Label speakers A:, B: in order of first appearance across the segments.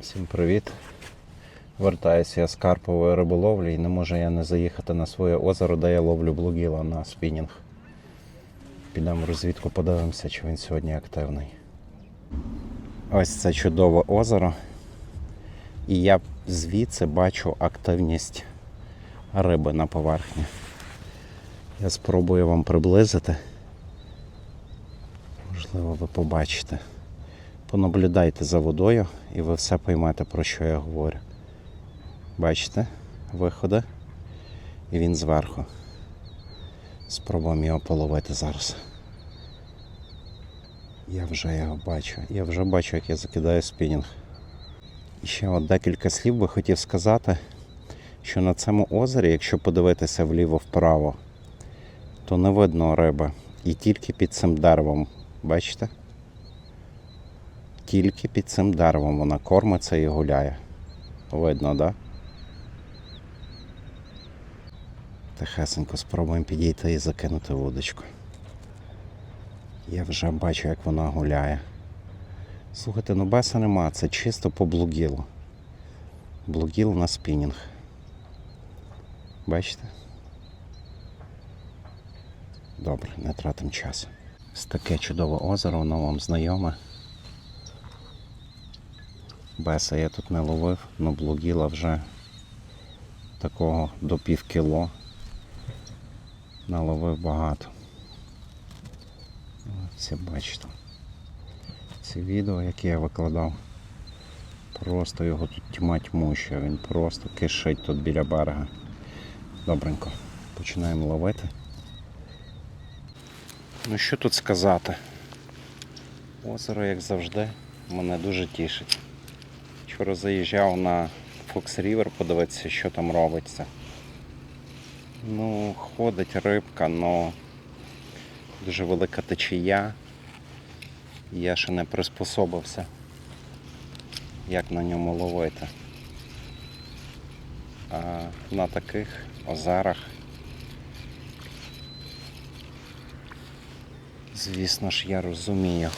A: Всім привіт. Вертаюся я з Карпової риболовлі і не можу я не заїхати на своє озеро, де я ловлю блугіла на спінінг. Підемо розвідку, подивимося, чи він сьогодні активний. Ось це чудове озеро. І я звідси бачу активність риби на поверхні. Я спробую вам приблизити. Можливо, ви побачите. Понаблюдайте за водою і ви все поймете, про що я говорю. Бачите, виходи, і він зверху. Спробуємо його половити зараз. Я вже його бачу. Я вже бачу, як я закидаю спінінг. І ще от декілька слів би хотів сказати, що на цьому озері, якщо подивитися вліво-вправо, то не видно риби. І тільки під цим деревом. Бачите? Тільки під цим деревом вона кормиться і гуляє. Видно, так? Да? Тихесенько спробуємо підійти і закинути вудочку. Я вже бачу, як вона гуляє. Слухайте, ну беса нема, це чисто по блугілу. Блугіл на спінінг. Бачите? Добре, не тратимо час. Таке чудове озеро, воно вам знайоме. Беса я тут не ловив, але блугіла вже такого до пів кіло. Наловив багато. Всі бачите. Ці відео, які я викладав, просто його тут тьма тьмуща, він просто кишить тут біля берега. Добренько. Починаємо ловити. Ну що тут сказати? Озеро, як завжди, мене дуже тішить. Вчора заїжджав на Фокс Рівер подивитися, що там робиться. Ну, ходить рибка, але дуже велика течія. Я ще не приспособився, як на ньому ловити. А на таких озерах, звісно ж, я розумію,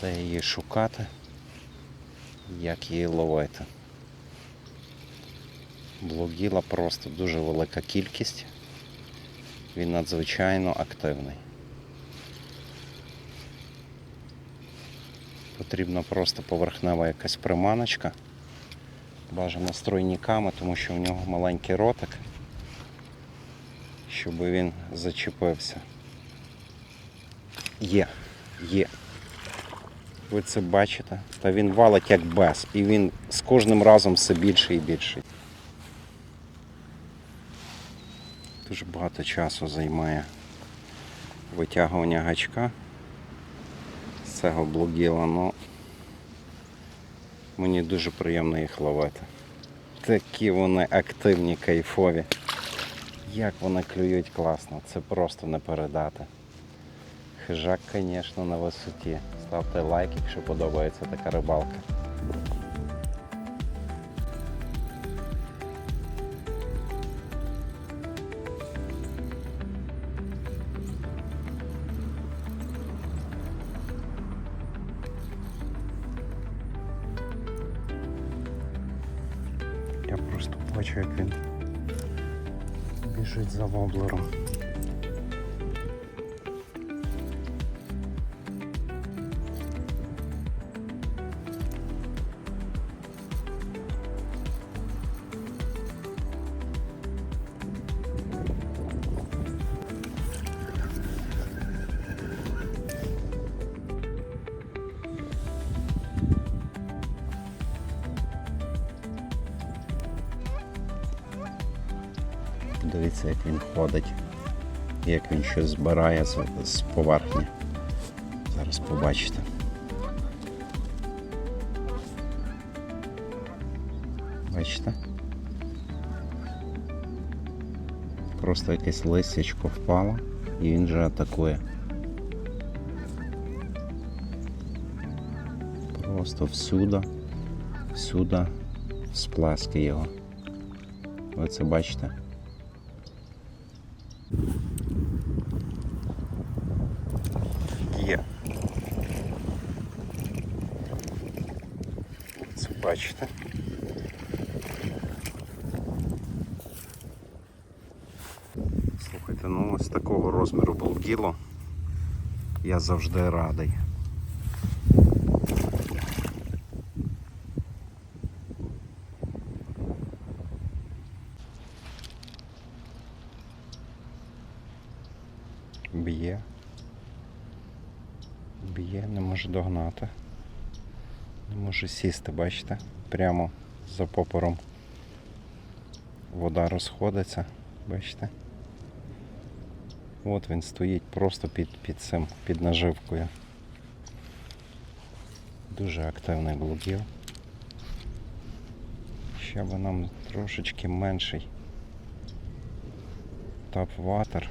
A: де її шукати як її ловити. Блогіла просто дуже велика кількість. Він надзвичайно активний. Потрібна просто поверхнева якась приманочка. Бажано з тому що в нього маленький ротик, щоб він зачепився. Є, є. Ви це бачите? Та він валить як без. І він з кожним разом все більше і більше. Дуже багато часу займає витягування гачка з цього блогіла, але мені дуже приємно їх ловити. Такі вони активні, кайфові. Як вони клюють класно, це просто не передати. Хижак, звісно, на висоті. Ставте лайк, якщо подобається така рибалка. Я просто бачу, як він біжить за воблером. Дивіться, як він ходить, як він щось збирає з, поверхні. Зараз побачите. Бачите? Просто якесь листячко впало і він вже атакує. Просто всюди, всюди сплески його. Ви це бачите? Бачите. Слухайте, ну ось такого розміру булгіло. Я завжди радий. Б'є. Б'є, не може догнати. Не може сісти, бачите? Прямо за попором. Вода розходиться, бачите? От він стоїть просто під, під цим, під наживкою. Дуже активний блудів. Ще би нам трошечки менший тап-ватер.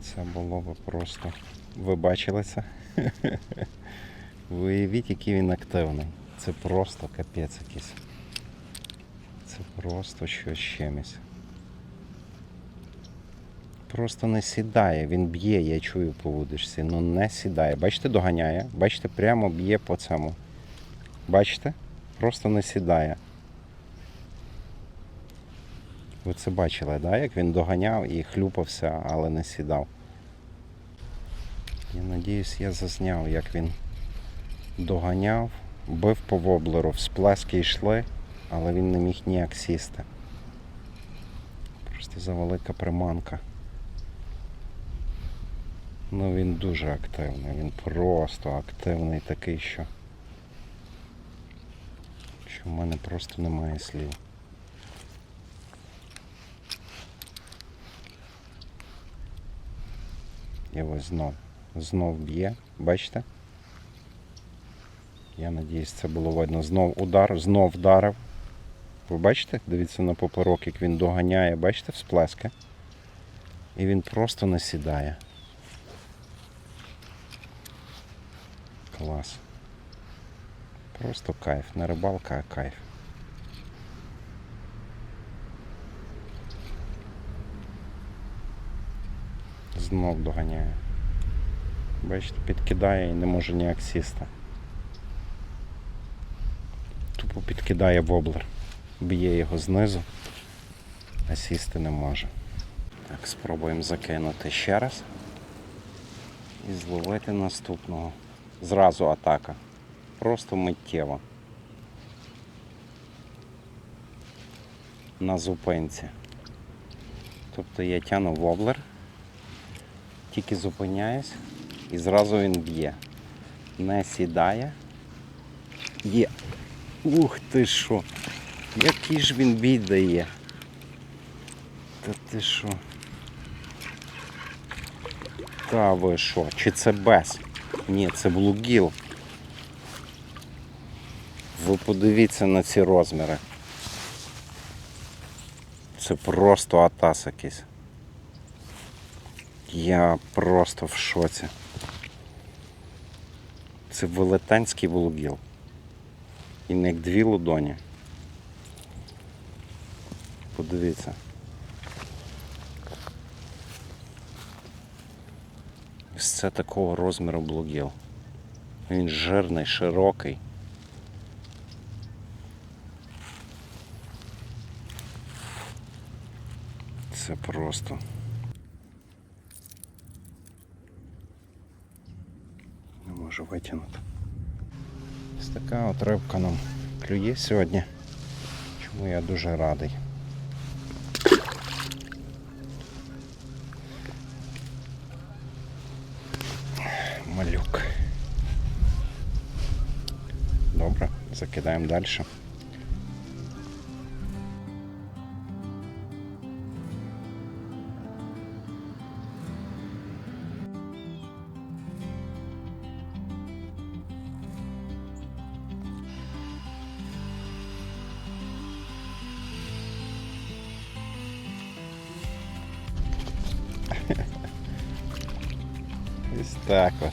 A: Це було б просто. Ви бачили це? Виявіть, який він активний. Це просто капець якийсь. Це просто щось чимось. Просто не сідає, він б'є, я чую по вудочці, ну не сідає. Бачите, доганяє, бачите, прямо б'є по цьому. Бачите? Просто не сідає. Ви це бачили, да? як він доганяв і хлюпався, але не сідав. Я надіюсь, я зазняв, як він доганяв, бив по воблеру, всплески йшли, але він не міг ніяк сісти. Просто завелика приманка. Ну він дуже активний, він просто активний такий, що, що в мене просто немає слів. І ось знов. Знов б'є, бачите? Я надіюсь, це було видно. Знов удар, знов вдарив. Ви бачите? Дивіться на поперок, як він доганяє, бачите, всплески? І він просто не сідає. Клас. Просто кайф. Не рибалка, а кайф. Знов доганяє. Бачите, підкидає і не може ніяк сісти. Підкидає воблер. Б'є його знизу, а сісти не може. Так, спробуємо закинути ще раз і зловити наступного. Зразу атака. Просто миттєво. На зупинці. Тобто я тяну воблер, тільки зупиняюсь і зразу він б'є. Не сідає. Є. Ух ти що. Який ж він бій дає. Та ти що? Та ви що? Чи це без? Ні, це блугіл. Ви подивіться на ці розміри. Це просто атас якийсь. Я просто в шоці. Це велетенський блугіл. Як дві лудоні. Подивіться. Ось це такого розміру блугіл. Він жирний, широкий. Це просто. Не можу витягнути. Ось така от рибка нам клює сьогодні. Чому я дуже радий. Малюк. Добре, закидаємо далі. Так от.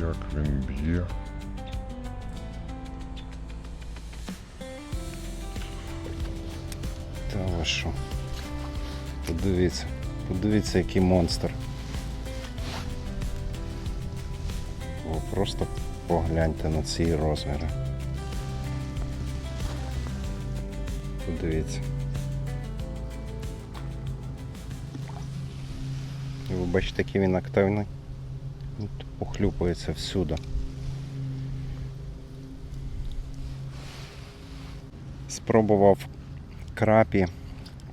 B: Як він б'є.
A: Та ви що? Подивіться, подивіться, який монстр. Ви просто погляньте на ці розміри. Подивіться. І ви бачите, який він активний. От Похлюпується всюди. Спробував крапі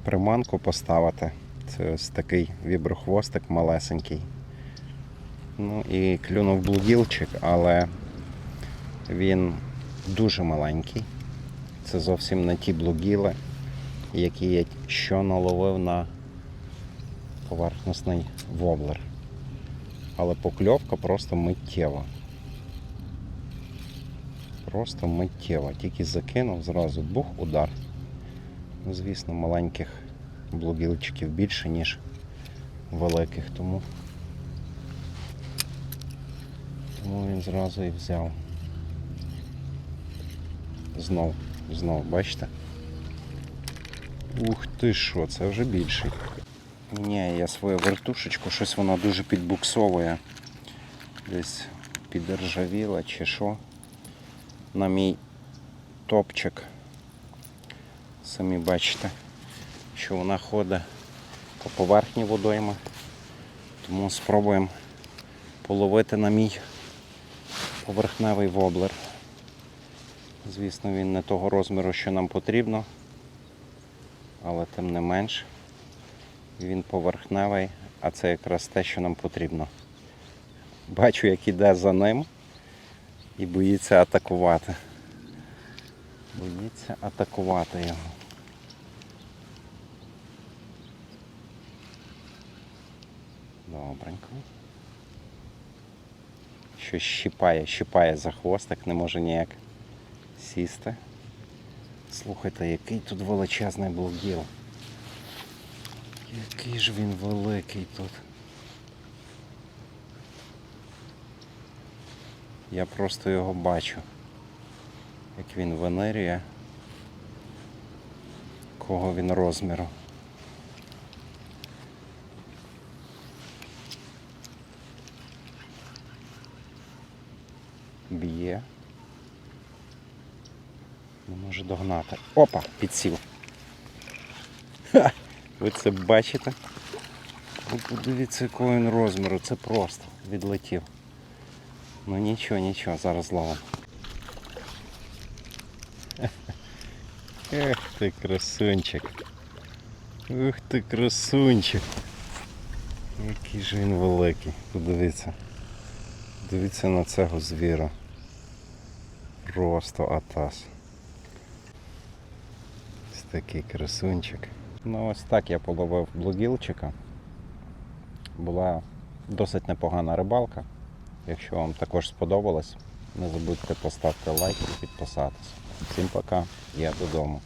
A: приманку поставити. Це ось такий віброхвостик малесенький. Ну і клюнув блуділчик, але він дуже маленький. Це зовсім не ті блугіли, які я що наловив на поверхностний воблер. Але покльовка просто миттєва. Просто миттєва. Тільки закинув, зразу бух, удар. Ну, Звісно, маленьких блугілчиків більше, ніж великих, тому, тому він зразу і взяв. Знов, знов, бачите? Ух ти що, це вже більший. Ні, я свою вертушечку, щось вона дуже підбуксовує. Десь підржавіла чи що. На мій топчик. Самі бачите, що вона ходить по поверхні водойми. Тому спробуємо половити на мій поверхневий воблер. Звісно, він не того розміру, що нам потрібно, але тим не менш він поверхневий, а це якраз те, що нам потрібно. Бачу, як іде за ним і боїться атакувати. Боїться атакувати його. Добренько. Щось щипає, щипає за хвостик, не може ніяк сісти. Слухайте, який тут величезний блуділ. Який ж він великий тут. Я просто його бачу, як він винирює, кого він розміру. Б'є. Не може догнати. Опа, підсів. Ха! Ви це бачите? Ви подивіться, якого він розміру, це просто відлетів. Ну нічого, нічого, зараз ловимо. Ех ти красунчик. Ух ти красунчик. Який же він великий. Подивіться. Дивіться на цього звіра. Просто атас. Такий красунчик. Ну ось так я половив блогілчика. Була досить непогана рибалка. Якщо вам також сподобалось, не забудьте поставити лайк і підписатися. Всім пока, я додому.